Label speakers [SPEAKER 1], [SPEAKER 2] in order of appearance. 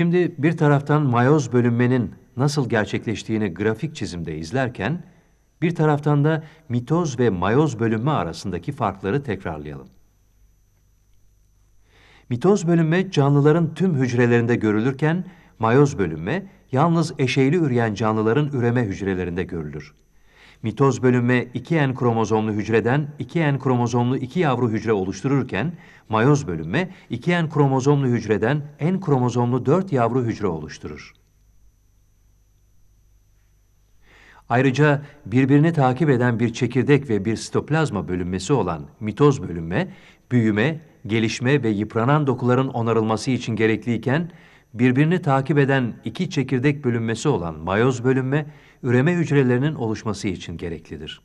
[SPEAKER 1] Şimdi bir taraftan mayoz bölünmenin nasıl gerçekleştiğini grafik çizimde izlerken, bir taraftan da mitoz ve mayoz bölünme arasındaki farkları tekrarlayalım. Mitoz bölünme canlıların tüm hücrelerinde görülürken, mayoz bölünme yalnız eşeyli üreyen canlıların üreme hücrelerinde görülür. Mitoz bölünme 2N kromozomlu hücreden 2N kromozomlu 2 yavru hücre oluştururken, mayoz bölünme 2N kromozomlu hücreden N kromozomlu 4 yavru hücre oluşturur. Ayrıca birbirini takip eden bir çekirdek ve bir sitoplazma bölünmesi olan mitoz bölünme, büyüme, gelişme ve yıpranan dokuların onarılması için gerekliyken, birbirini takip eden iki çekirdek bölünmesi olan mayoz bölünme, üreme hücrelerinin oluşması için gereklidir.